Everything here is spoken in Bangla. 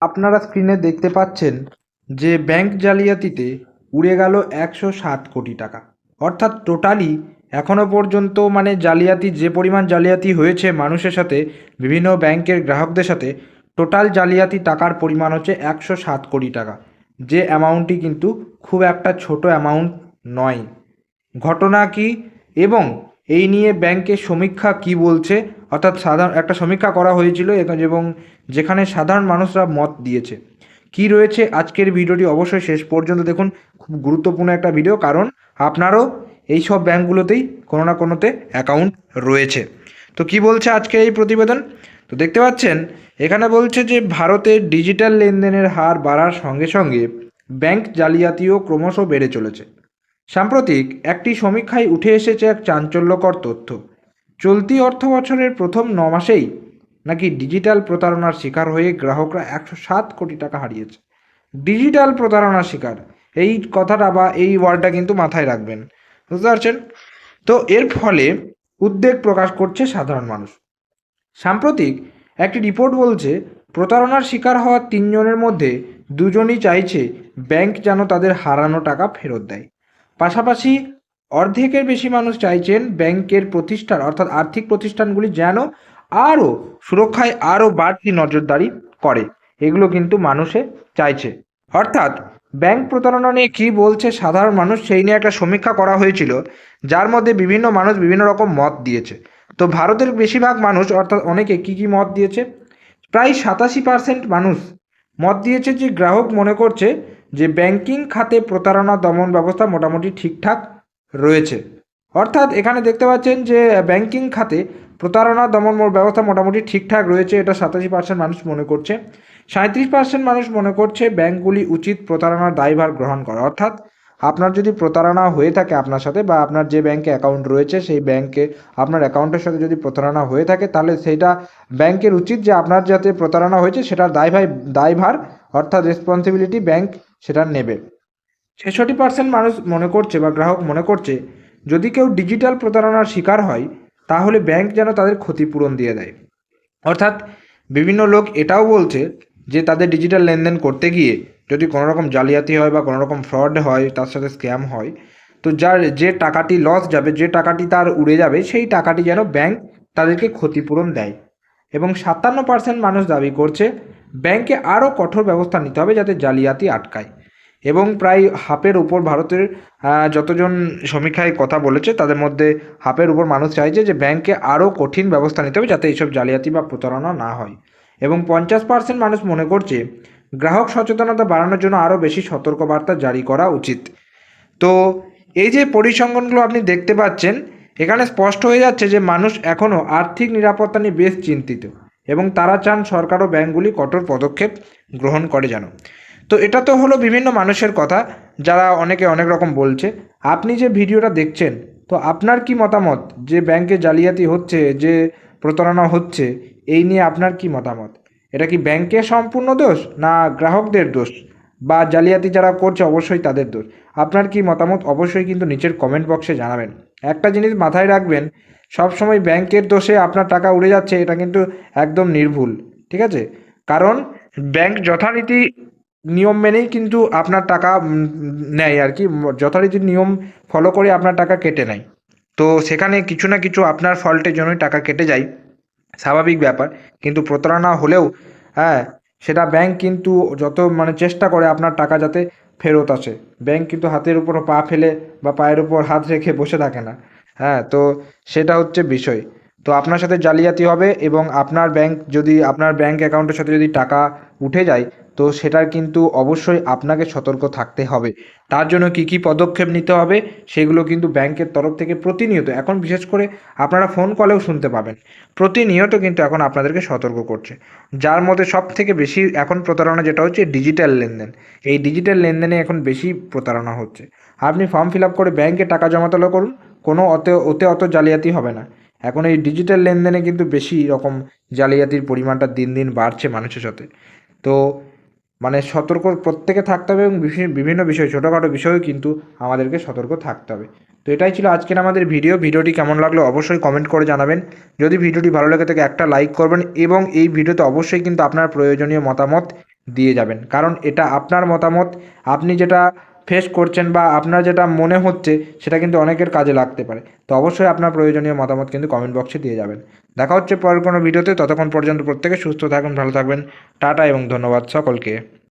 আপনারা স্ক্রিনে দেখতে পাচ্ছেন যে ব্যাংক জালিয়াতিতে উড়ে গেল একশো সাত কোটি টাকা। অর্থাৎ টোটালি এখনও পর্যন্ত মানে জালিয়াতি, যে পরিমাণ জালিয়াতি হয়েছে মানুষের সাথে, বিভিন্ন ব্যাংকের গ্রাহকদের সাথে টোটাল জালিয়াতি টাকার পরিমাণ হচ্ছে একশো সাত কোটি টাকা। যে অ্যামাউন্টটি কিন্তু খুব একটা ছোট অ্যামাউন্ট নয়। ঘটনা কি? এবং এই নিয়ে ব্যাংকের সমীক্ষা কি বলছে? অর্থাৎ সাধারণ, একটা সমীক্ষা করা হয়েছিল এবং যেখানে সাধারণ মানুষরা মত দিয়েছে। কি রয়েছে? আজকের ভিডিওটি অবশ্যই শেষ পর্যন্ত দেখুন। খুব গুরুত্বপূর্ণ একটা ভিডিও, কারণ আপনারও এই সব ব্যাংকগুলোতেই কোনো না কোনোতে অ্যাকাউন্ট রয়েছে। তো কি বলছে আজকের এই প্রতিবেদন? তো দেখতে পাচ্ছেন, এখানে বলছে যে ভারতের ডিজিটাল লেনদেনের হার বাড়ার সঙ্গে সঙ্গে ব্যাংক জালিয়াতিও ক্রমশ বেড়ে চলেছে। সাম্প্রতিক একটি সমীক্ষায় উঠে এসেছে এক চাঞ্চল্যকর তথ্য। চলতি অর্থ বছরের প্রথম ন মাসেই নাকি ডিজিটাল প্রতারণার শিকার হয়ে গ্রাহকরা একশো সাত কোটি টাকা হারিয়েছে। ডিজিটাল প্রতারণার শিকার, এই কথাটা বা এই ওয়ার্ডটা কিন্তু মাথায় রাখবেন। বুঝতে পারছেন? তো এর ফলে উদ্বেগ প্রকাশ করছে সাধারণ মানুষ। সাম্প্রতিক একটি রিপোর্ট বলছে, প্রতারণার শিকার হওয়া তিনজনের মধ্যে দুজনই চাইছে, ব্যাংক যেন তাদের হারানো টাকা ফেরত দেয়। পাশাপাশি অর্ধেকের বেশি মানুষ চাইছেন ব্যাংকের প্রতিষ্ঠান, অর্থাৎ আর্থিক প্রতিষ্ঠানগুলি যেন আরও সুরক্ষায় আরও বাড়তি নজরদারি করে। এগুলো কিন্তু মানুষে চাইছে। অর্থাৎ ব্যাংক প্রতারণা নিয়ে কী বলছে সাধারণ মানুষ সেই নিয়ে একটা সমীক্ষা করা হয়েছিল, যার মধ্যে বিভিন্ন মানুষ বিভিন্ন রকম মত দিয়েছে। তো ভারতের বেশিরভাগ মানুষ, অর্থাৎ অনেকে কী কী মত দিয়েছে? প্রায় সাতাশি পার্সেন্ট মানুষ মত দিয়েছে যে গ্রাহক মনে করছে যে ব্যাংকিং খাতে প্রতারণা দমন ব্যবস্থা মোটামুটি ঠিকঠাক রয়েছে। অর্থাৎ এখানে দেখতে পাচ্ছেন যে ব্যাংকিং খাতে প্রতারণা দমন ব্যবস্থা মোটামুটি ঠিকঠাক রয়েছে, এটা সাতাশি পার্সেন্ট মানুষ মনে করছে। সাঁত্রিশ পার্সেন্ট মানুষ মনে করছে ব্যাংকগুলি উচিত প্রতারণার দায়ভার গ্রহণ করা। অর্থাৎ আপনার যদি প্রতারণা হয়ে থাকে আপনার সাথে বা আপনার যে ব্যাংকে অ্যাকাউন্ট রয়েছে, সেই ব্যাংকে আপনার অ্যাকাউন্টের সাথে যদি প্রতারণা হয়ে থাকে, তাহলে সেইটা ব্যাংকের উচিত যে আপনার যাতে প্রতারণা হয়েছে, সেটার দায়ভার দায়ভার অর্থাৎ রেসপন্সিবিলিটি ব্যাংক সেটা নেবে। ছেষট্টি পার্সেন্ট মানুষ মনে করছে বা গ্রাহক মনে করছে, যদি কেউ ডিজিটাল প্রতারণার শিকার হয়, তাহলে ব্যাংক যেন তাদের ক্ষতিপূরণ দিয়ে দেয়। অর্থাৎ বিভিন্ন লোক এটাও বলছে যে তাদের ডিজিটাল লেনদেন করতে গিয়ে যদি কোনো রকম জালিয়াতি হয় বা কোনো রকম ফ্রড হয়, তার সাথে স্ক্যাম হয়, তো যার যে টাকাটি লস যাবে, যে টাকাটি তার উড়ে যাবে, সেই টাকাটি যেন ব্যাংক তাদেরকে ক্ষতিপূরণ দেয়। এবং সাতান্ন পার্সেন্ট মানুষ দাবি করছে ব্যাংকে আরও কঠোর ব্যবস্থা নিতে হবে যাতে জালিয়াতি আটকায়। এবং প্রায় হাফের উপর ভারতের যতজন সমীক্ষায় কথা বলেছে, তাদের মধ্যে হাফের উপর মানুষ চাইছে যে ব্যাংকে আরও কঠিন ব্যবস্থা নিতে হবে যাতে এইসব জালিয়াতি বা প্রতারণা না হয়। এবং পঞ্চাশ পার্সেন্ট মানুষ মনে করছে গ্রাহক সচেতনতা বাড়ানোর জন্য আরও বেশি সতর্কবার্তা জারি করা উচিত। তো এই যে পরিসংখ্যানগুলো আপনি দেখতে পাচ্ছেন, এখানে স্পষ্ট হয়ে যাচ্ছে যে মানুষ এখনও আর্থিক নিরাপত্তা নিয়ে বেশ চিন্তিত। এবং তারা চান সরকার ও ব্যাংকগুলি কঠোর পদক্ষেপ গ্রহণ করে যেন। তো এটা তো হলো বিভিন্ন মানুষের কথা, যারা অনেকে অনেক রকম বলছে। আপনি যে ভিডিওটা দেখছেন, তো আপনার কি মতামত? যে ব্যাংকে জালিয়াতি হচ্ছে, যে প্রতারণা হচ্ছে, এই নিয়ে আপনার কি মতামত? এটা কি ব্যাংকের সম্পূর্ণ দোষ, না গ্রাহকদের দোষ? বা জালিয়াতি যারা করছে, অবশ্যই তাদের দোষ। আপনার কি মতামত? অবশ্যই কিন্তু নিচের কমেন্ট বক্সে জানাবেন। একটা জিনিস মাথায় রাখবেন সবসময় ব্যাংকের দোষে আপনার টাকা উড়ে যাচ্ছে, এটা কিন্তু একদম নির্ভুল, ঠিক আছে? কারণ ব্যাংক যথারীতি নিয়ম মেনেই কিন্তু আপনার টাকা নেয় আর কি, যথারীতি নিয়ম ফলো করে আপনার টাকা কেটে নেয়। তো সেখানে কিছু না কিছু আপনার ফল্টের জন্যই টাকা কেটে যায়, স্বাভাবিক ব্যাপার। কিন্তু প্রতারণা হলেও হ্যাঁ সেটা ব্যাংক কিন্তু যত মানে চেষ্টা করে আপনার টাকা যাতে ফেরত আসে। ব্যাংক কিন্তু হাতের উপর পা ফেলে বা পায়ের উপর হাত রেখে বসে থাকে না। হ্যাঁ তো সেটা হচ্ছে বিষয়। তো আপনার সাথে জালিয়াতি হবে এবং আপনার ব্যাংক যদি, আপনার ব্যাংক অ্যাকাউন্টের সাথে যদি টাকা উঠে যায়, তো সেটার কিন্তু অবশ্যই আপনাকে সতর্ক থাকতে হবে। তার জন্য কি কি পদক্ষেপ নিতে হবে, সেগুলো কিন্তু ব্যাংকের তরফ থেকে প্রতিনিয়ত, এখন বিশেষ করে আপনারা ফোন কলেও শুনতে পাবেন। প্রতিনিয়ত কিন্তু এখন আপনাদেরকে সতর্ক করছে। যার মধ্যে সব থেকে বেশি এখন প্রতারণা যেটা হচ্ছে ডিজিটাল লেনদেন। এই ডিজিটাল লেনদেনে এখন বেশি প্রতারণা হচ্ছে। আপনি ফর্ম ফিল আপ করে ব্যাংকে টাকা জমা তোলা করুন কোনো অতে, ওতে অত জালিয়াতি হবে না। এখন এই ডিজিটাল লেনদেনে কিন্তু বেশি রকম জালিয়াতির পরিমাণটা দিন দিন বাড়ছে মানুষের সাথে। তো মানে সতর্ক প্রত্যেকে থাকতে হবে এবং বিভিন্ন বিষয়, ছোটোখাটো বিষয়েও কিন্তু আমাদেরকে সতর্ক থাকতে হবে। তো এটাই ছিল আজকের আমাদের ভিডিও। ভিডিওটি কেমন লাগল অবশ্যই কমেন্ট করে জানাবেন। যদি ভিডিওটি ভালো লেগে থাকে একটা লাইক করবেন এবং এই ভিডিওতে অবশ্যই কিন্তু আপনার প্রয়োজনীয় মতামত দিয়ে যাবেন। কারণ এটা আপনার মতামত। আপনি যেটা ফেস করছেন বা আপনার যেটা মনে হচ্ছে, সেটা কিন্তু অনেকের কাজে লাগতে পারে। তো অবশ্যই আপনার প্রয়োজনীয় মতামত কিন্তু কমেন্ট বক্সে দিয়ে যাবেন। দেখা হচ্ছে পরের কোনো ভিডিওতে ততক্ষণ পর্যন্ত প্রত্যেকে সুস্থ থাকুন, ভালো থাকবেন। টাটা এবং ধন্যবাদ সকলকে।